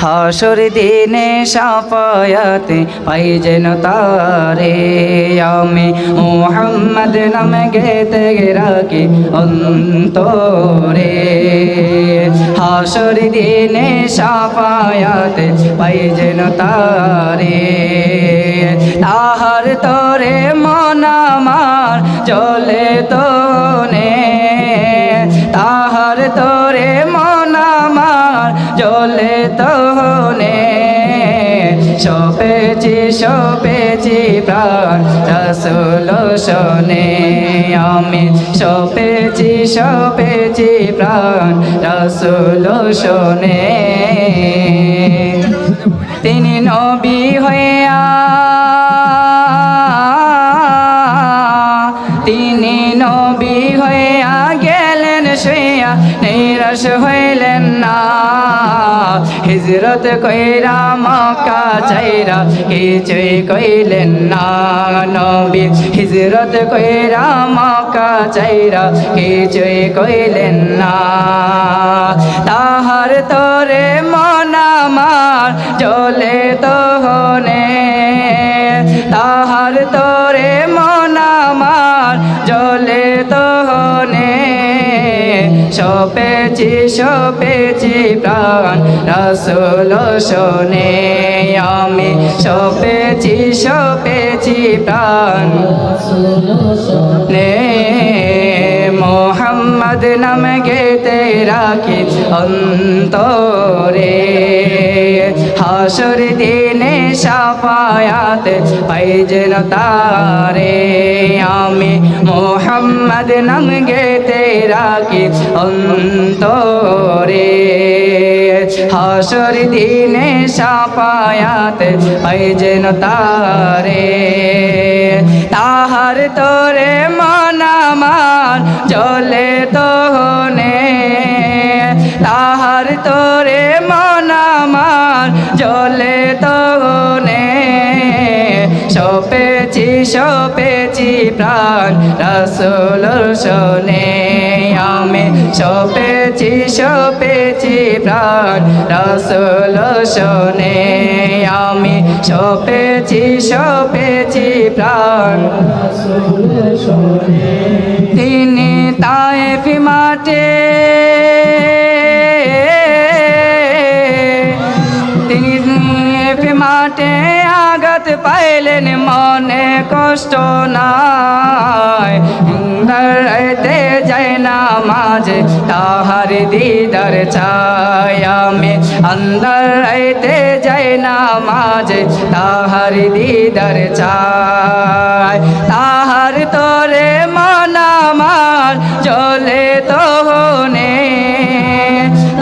হাসর দিনে সাফায়াতে পাই যেন তারে। আমি মোহাম্মদ নাম গেতে রাখি অন্তরে। হাসর দিনে সাফায়াতে পাই যেন তারে। তাহার তরে মন আমার চলে তোনে। তাহার তরে আমার জলে তোনে সপেছি সপেছি প্রাণ রসুল শোনে। আমি সপেছি সপেছি প্রাণ রসুল শোনে। তিনি নবী হইয়া নিরাশ হইলেন না। হিজরত কইরা মক্কা চাইরা কিছুই কইলেন না। নবী হিজরত কইরা মক্কা চাইরা কিছুই কইলেন না। তাহার তোরে মন আমার তো তোহনে। তাহার তোরে মন আমার জলে তোহনে। সপেছি সপেছি প্রাণ। রসুল শোনে, আমি সপেছি সপেছি প্রাণ। নে মোহাম্মদ নাম গেতে রাখি অন্তরে। হাসর দিনে সাফায়াত পাই যেন তারে। মোহাম্মদ নাম গেতে রাখি অন্তরে? হাসর দিনে সাফায়াত পাই যেন তারে। তাহার তোরে মন আমার জলে তোহনে। তাহার তোরে মন আমার জলে তোহনে। সপেছি সপেছি প্রাণ, রসুল শোনে। আমি সপেছি সপেছি প্রাণ, রসুল শোনে। আমি সপেছি সপেছি প্রাণ। তিনি তায়েফ মাঠে। তিনি মাঠে। আঘাত পাইলেন মনে কষ্ট নাই। রাইতে যায় না মাঝে তাহার দিদার চাই অন্দর রাইতে যায় না মাঝে তাহার দিদার চাই। তাহার তোরে মন আমার জলে তোহনে।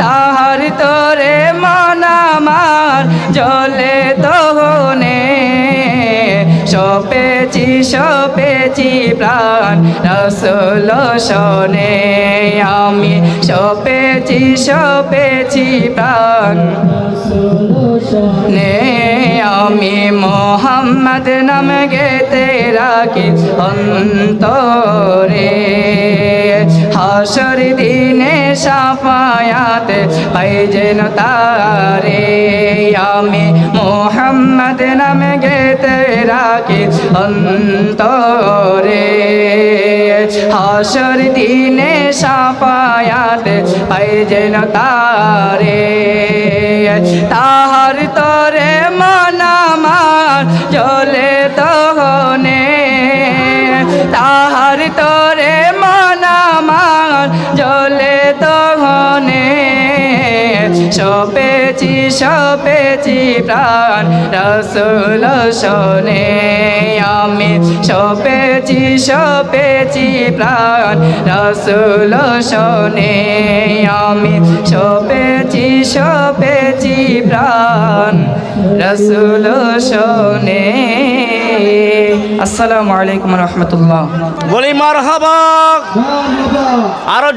তাহার তোরে মন আমার জলে তোহনে। সপেছি সপেছি প্রাণ। রসুল শোনে, আমি সপেছি সপেছি প্রাণ। নে, আমি মোহাম্মদ নাম গেতে রাখি অন্তরে। হাসর দিনে সাফায়াত পাই যেন তারে। আমি মোহাম্মদ নাম গেতে রাখি অন্তরে। হাসর দিনে সাফায়াত পাই যেন তারে। তাহার তরে মন আমার জলে তহনে। তাহার তরে মন আমার জলে তহনে। সপেছি সপেছি প্রাণ। রসুল শোনে, আমি সপেছি সপেছি প্রাণ। রসুল শোনে, আমি সপেছি সপেছি প্রাণ। রসুল শোনে। আসসালামু আলাইকুম রহমতুল্লাহ। বলি মার আরও